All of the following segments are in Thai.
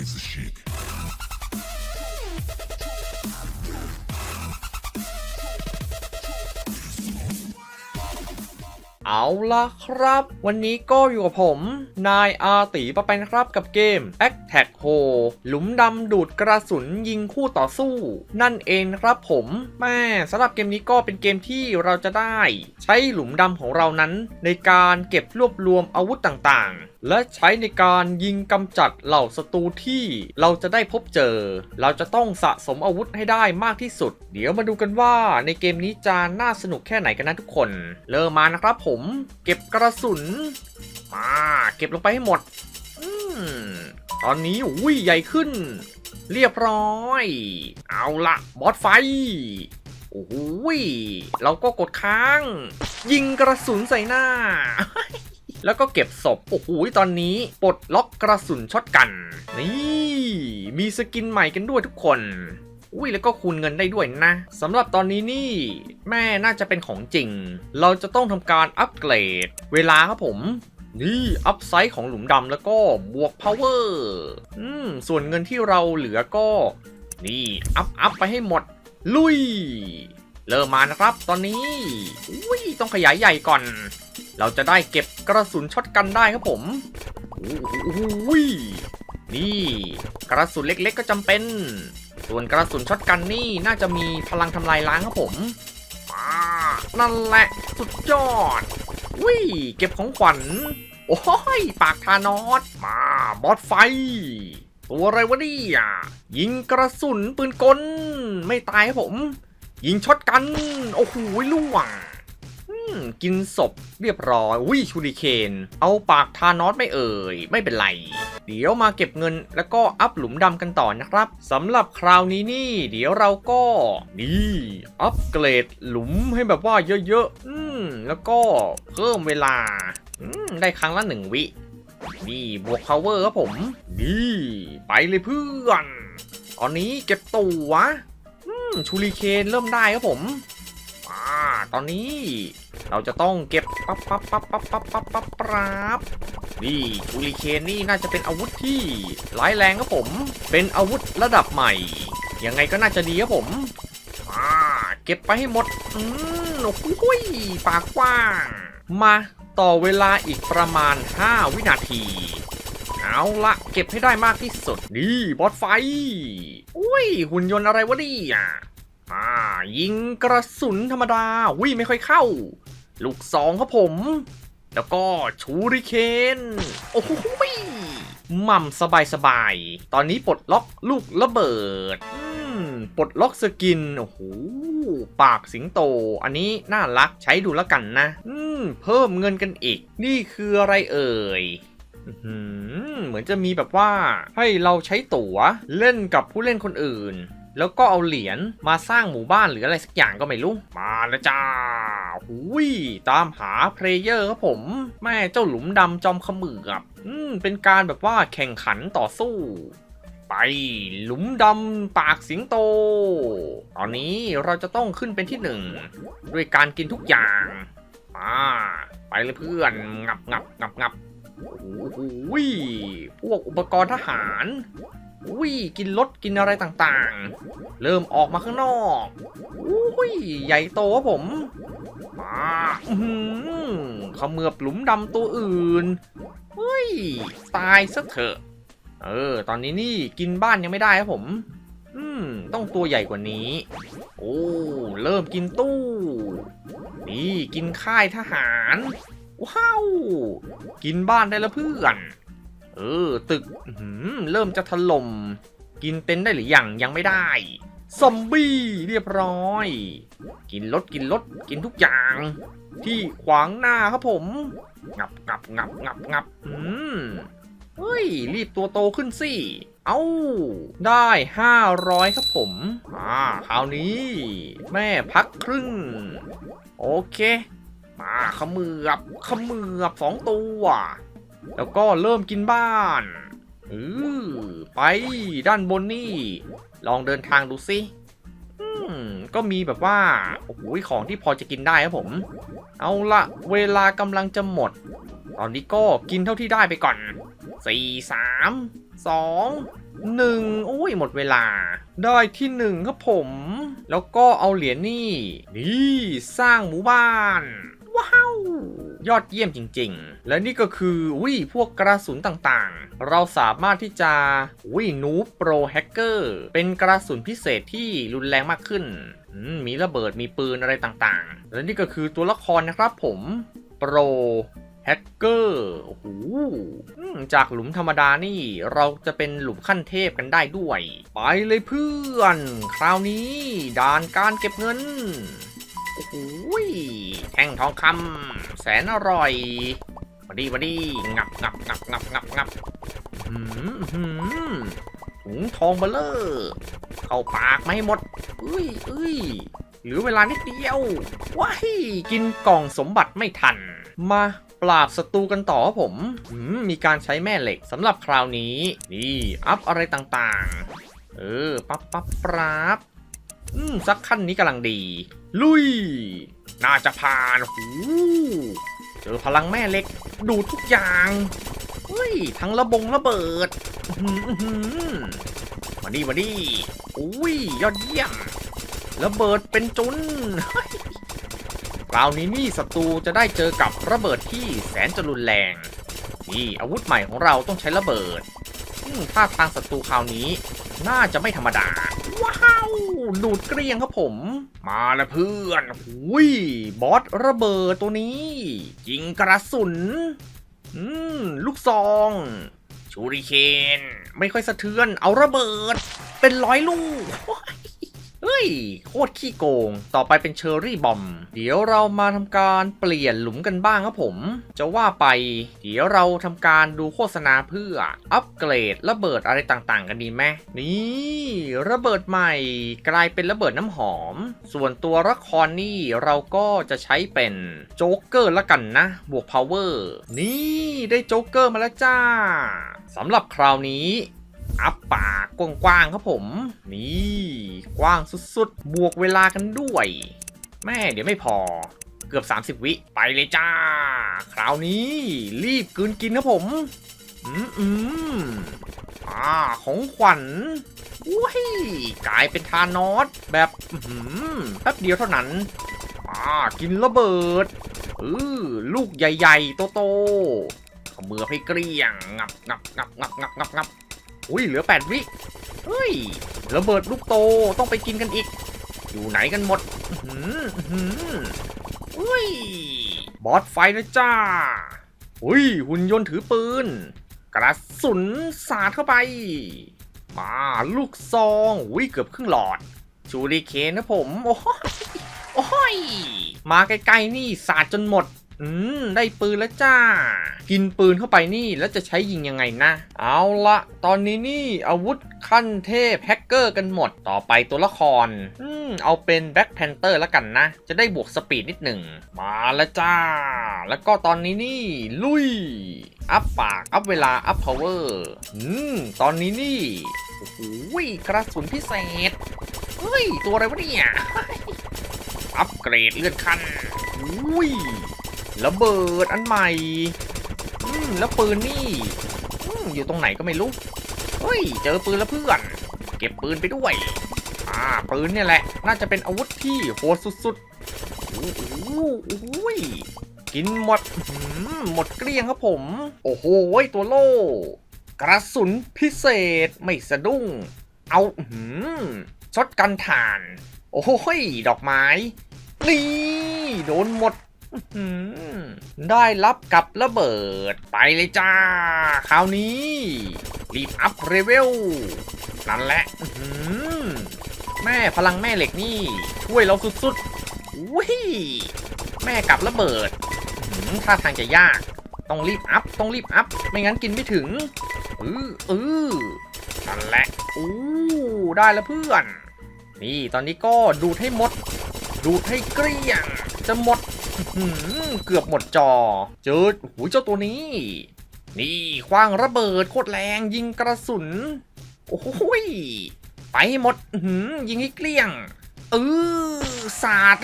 razor chic. เอาละครับ วันนี้ก็อยู่กับผม นายอาตีปะไปนะครับกับเกม a c t a c h o หลุมดำดูดกระสุนยิงคู่ต่อสู้ นั่นเองครับผมแม่สำหรับเกมนี้ก็เป็นเกมที่เราจะได้ ใช้หลุมดำของเรานั้น ในการเก็บรวบรวมอาวุธต่างๆ และใช้ในการยิงกำจัดเหล่าศัตรูที่เราจะได้พบเจอ เราจะต้องสะสมอาวุธให้ได้มากที่สุด เดี๋ยวมาดูกันว่าในเกมนี้จะน่าสนุกแค่ไหนกันนะทุกคน เริ่มมานะครับผม เก็บกระสุน มาเก็บลงไปให้หมดอืมตอนนี้อุ้ยใหญ่ขึ้น เรียบร้อย เอาละบอสไฟโอ้โหยเราก็กดค้าง ยิงกระสุนใส่หน้า แล้วก็เก็บศพ โอ้โห ตอนนี้ปลดล็อกกระสุนช็อตกัน นี่ มีสกินใหม่กันด้วยทุกคน อุ้ยแล้วก็คูณเงินได้ด้วยนะสำหรับตอนนี้นี่ แม่น่าจะเป็นของจริง เราจะต้องทำการอัปเกรด เวลาครับผม นี่อัพไซด์ของหลุมดำแล้วก็บวกพาวเวอร์อืมส่วนเงินที่เราเหลือก็ นี่อัพอัพไปให้หมด ลุย เริ่มมานะครับ ตอนนี้อุ้ยต้องขยายใหญ่ก่อน เราจะได้เก็บกระสุนช็อตกันได้ครับผมโอ้โหนี่กระสุนเล็กๆก็จำเป็น ส่วนกระสุนช็อตกันนี่น่าจะมีพลังทำลายล้างครับผมอ่านั่นแหละสุดยอดวิเก็บของขวัญ โอ้ย ปากทานอสมาบอสไฟ ตัวอะไรวะเนี่ยยิงกระสุนปืนกล ไม่ตายครับผม ยิงช็อตกัน โอ้โหล่วง กินศพเรียบร้อยวิชูริเคน เอาปากทานอสไม่เอ่ย ไม่เป็นไร เดี๋ยวมาเก็บเงินแล้วก็อัพหลุมดำกันต่อนะครับสำหรับคราวนี้นี่ เดี๋ยวเราก็นี่อัปเกรดหลุมให้แบบว่าเยอะๆอืมแล้วก็เพิ่มเวลาอืมได้ครั้งละหนึ่งวิ นี่บวก power ครับผม นี่ ไปเลยเพื่อนตอนนี้เก็บตัวชูริเคนเริ่มได้ครับผม อ่า ตอนนี้ เราจะต้องเก็บปั๊บปั๊บปั๊บปั๊บปั๊บปั๊บปั๊บปั๊บนี่ชูริเคนนี่น่าจะเป็นอาวุธที่ร้ายแรงครับผม เป็นอาวุธระดับใหม่ ยังไงก็น่าจะดีครับผมอ่าเก็บไปให้หมด อืมโอ้โหยปากกว้าง มาต่อเวลาอีกประมาณ 5 วินาที เอาละเก็บให้ได้มากที่สุด นี่บอสไฟ อุ้ย หุ่นยนต์อะไรวะเนี่ยอ่ายิงกระสุนธรรมดาวิไม่ค่อยเข้า ลูกสองครับผม แล้วก็ชูริเคน โอ้โหยหม่ำสบายสบาย ตอนนี้ปลดล็อกลูกระเบิดอืมปลดล็อกสกิน โอ้โห ปากสิงโต อันนี้น่ารักใช้ดูแล้วกันนะ อืม เพิ่มเงินกันอีก นี่คืออะไรเอ่ยอื้อหือเหมือนจะมีแบบว่า ให้เราใช้ตั๋วเล่นกับผู้เล่นคนอื่น แล้วก็เอาเหรียญมาสร้างหมู่บ้านหรืออะไรสักอย่างก็ไม่รู้ มาแล้วจ้า หุยตามหาเพลเยอร์ครับผม แม่เจ้าหลุมดำจอมขมือบอืมเป็นการแบบว่าแข่งขันต่อสู้ ไปหลุมดำปากสิงโต ตอนนี้เราจะต้องขึ้นเป็นที่หนึ่งด้วยการกินทุกอย่างมาไปเลยเพื่อนงับงับงับงับโอ้โหพวกอุปกรณ์ทหารอุ้ยกินรถกินอะไรต่างๆ เริ่มออกมาข้างนอกอุ้ยใหญ่โตครับผม มาเมือบหลุมดำตัวอื่นเฮ้ยตายซะเถอะ เออ ตอนนี้นี่กินบ้านยังไม่ได้ครับผม อืม ต้องตัวใหญ่กว่านี้ โอ้ เริ่มกินตู้ นี่กินค่ายทหาร ว้าว กินบ้านได้แล้วเพื่อน เออ ตึกเริ่มจะถล่ม กินเต็นท์ได้หรือยังยังไม่ได้ ซอมบี้เรียบร้อย กินรถกินรถกินทุกอย่าง ที่ขวางหน้าครับผม งับงับงับงับงับอืมเฮ้ย รีบตัวโตขึ้นสิ เอาได้ 500 ครับผม อ่า คราวนี้ แม่พักครึ่ง โอเค มาขมือบขมือบสองตัว แล้วก็เริ่มกินบ้าน เออไปด้านบนนี่ ลองเดินทางดูสิก็มีแบบว่า โอ้โหของที่พอจะกินได้ครับผม เอาละเวลากำลังจะหมด ตอนนี้ก็กินเท่าที่ได้ไปก่อนสี่สามสองหนึ่งอุ้ยหมดเวลา ได้ที่หนึ่งครับผม แล้วก็เอาเหรียญนี่ นี่ สร้างหมู่บ้าน ว้าว ยอดเยี่ยมจริง ๆ และนี่ก็คือวิพวกกระสุนต่างๆ เราสามารถที่จะวินูโปรแฮกเกอร์เป็นกระสุนพิเศษที่รุนแรงมากขึ้น มีระเบิดมีปืนอะไรต่างๆ และนี่ก็คือตัวละครนะครับผมโปรแฮกเกอร์ โอ้โห จากหลุมธรรมดานี่ เราจะเป็นหลุมขั้นเทพกันได้ด้วย ไปเลยเพื่อน คราวนี้ด่านการเก็บเงิน โอ้โหยแท่งทองคำแสนอร่อยมาดีมาดีงับงับงับงับงับงับหืมหืมถุงทองเบลเลอร์เข้าปากไม่หมดเอ้ยเอ้ยหลือเวลานิดเดียวว้ายกินกล่องสมบัติไม่ทัน มาปราบศัตรูกันต่อครับผมหืมมีการใช้แม่เหล็กสำหรับคราวนี้ นี่ อัพอะไรต่างๆ เออ ปั๊บปั๊บปราบ อืมสักขั้นนี้กำลังดี ลุย น่าจะผ่านหูเจอพลังแม่เล็ก ดูดทุกอย่างเฮ้ยทั้งระบงระเบิดมาดีมาดีอุ้ยยอดเยี่ยมระเบิดเป็นจุนคราวนี้นี่ศัตรูจะได้เจอกับระเบิดที่แสนจะรุนแรง นี่อาวุธใหม่ของเราต้องใช้ระเบิดอืมท่าทางศัตรูคราวนี้ น่าจะไม่ธรรมดา ว้าวดูดเกลี้ยงครับผม มาแล้วเพื่อนหุยบอสระเบิดตัวนี้ยิงกระสุนอืมลูกซองชูริเคน ไม่ค่อยสะเทือน เอาระเบิด เป็นร้อยลูก ฮ้ย โคตรขี้โกง ต่อไปเป็นเชอร์รี่บอม เดี๋ยวเรามาทำการเปลี่ยนหลุมกันบ้างครับผม จะว่าไป เดี๋ยวเราทำการดูโฆษณาเพื่อ อัปเกรดระเบิดอะไรต่างๆ กันดีไหมนี่ ระเบิดใหม่กลายเป็นระเบิดน้ำหอม ส่วนตัวละครนี่เราก็จะใช้เป็นโจ๊กเกอร์ละกันนะ บวกพาวเวอร์ นี่ได้โจ๊กเกอร์มาแล้วจ้าสำหรับคราวนี้ อัพปากกว้างๆครับผม นี่กว้างสุดๆ บวกเวลากันด้วย แม่เดี๋ยวไม่พอเกือบ 30 วิ ไปเลยจ้า คราวนี้รีบกลืนกินครับผม อืมอืมอ่า ของขวัญอุ้ยกลายเป็นทานอสแบบอื้อหือแป๊บเดียวเท่านั้น อ่า กินระเบิดเออลูกใหญ่ๆ โตๆเขมือให้เกลี้ยงับงับงับงับงับงับงับ อุ้ยเหลือ8วิเฮ้ยระเบิดลูกโตต้องไปกินกันอีก อยู่ไหนกันหมดอื้อหืออื้อหืออุ้ยบอสไฟนะจ้าอุ้ยหุ่นยนต์ถือปืน กระสุนสาดเข้าไป มาลูกซองอุ้ยเกือบครึ่งหลอดชูริเคนนะผม โอ้ยโอ้ยมาใกล้ๆนี่สาดจนหมด อืม ได้ปืนแล้วจ้า กินปืนเข้าไปนี่แล้วจะใช้ยิงยังไงนะ เอาละตอนนี้นี่อาวุธขั้นเทพแฮกเกอร์กันหมดต่อไปตัวละคร อืม เอาเป็นแบ็คแพนเตอร์แล้วกันนะ จะได้บวกสปีดนิดหนึ่ง มาแล้วจ้า แล้วก็ตอนนี้นี่ ลุย อัพปาก อัพเวลา อัพพาวเวอร์ อืม ตอนนี้นี่ โอ้โหกระสุนพิเศษ เฮ้ย ตัวอะไรวะเนี่ย อัปเกรดเลื่อนขั้นอุ้ย ระเบิดอันใหม่อืมแล้วปืนนี่อืมอยู่ตรงไหนก็ไม่รู้เฮ้ยเจอปืนแล้วเพื่อน เก็บปืนไปด้วยอ่าปืนเนี่ยแหละ น่าจะเป็นอาวุธที่โหดสุดๆโอ้โหโอ้โหกินหมดหือหมดเกลี้ยงครับผม โอ้โหตัวโล่กระสุนพิเศษไม่สะดุ้ง เอาอื้อหือช็อตกันถ่าน โอ้โหดอกไม้ นี่ โดนหมด ได้รับกับระเบิดไปเลยจ้า คราวนี้ รีบอัพเลเวล นั่นแหละแม่พลังแม่เหล็กนี่ ช่วยเราสุดๆอุ้ยแม่กับระเบิดอื้อหือท่าทางจะยาก ต้องรีบอัพ ต้องรีบอัพ ไม่งั้นกินไม่ถึงเออเออนั่นแหละอู้ได้แล้วเพื่อน นี่ตอนนี้ก็ดูดให้หมด ดูดให้เกลี้ยง จะหมด เกือบหมดจอเจอหูเจ้าตัวนี้ นี่คว้างระเบิดโคตรแรงยิงกระสุน โอ้โหยไปหมดหือยิงให้เกลี้ยงเออสาด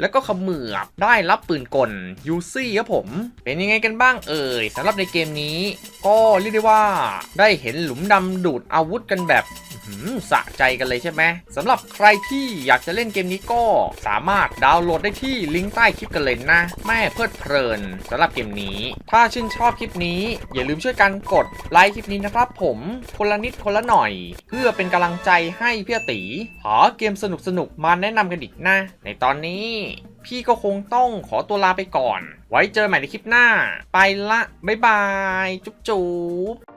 แล้วก็ขมือบได้รับปืนกลยูซี่ครับผม เป็นยังไงกันบ้างเอ่ยสำหรับในเกมนี้ ก็เรียกได้ว่าได้เห็นหลุมดำดูดอาวุธกันแบบ สะใจกันเลยใช่ไหมสำหรับใครที่อยากจะเล่นเกมนี้ก็สามารถดาวน์โหลดได้ที่ลิงก์ใต้คลิปกันเลยนะ แม่เพลิดเพลินสำหรับเกมนี้ ถ้าชื่นชอบคลิปนี้ อย่าลืมช่วยกันกดไลค์คลิปนี้นะครับผมคนละนิดคนละหน่อย เพื่อเป็นกำลังใจให้พี่ตีหาเกมสนุกๆมาแนะนำกันอีกนะ ในตอนนี้ พี่ก็คงต้องขอตัวลาไปก่อน ไว้เจอใหม่ในคลิปหน้า ไปละบ๊ายบาย จุ๊บจุ๊บ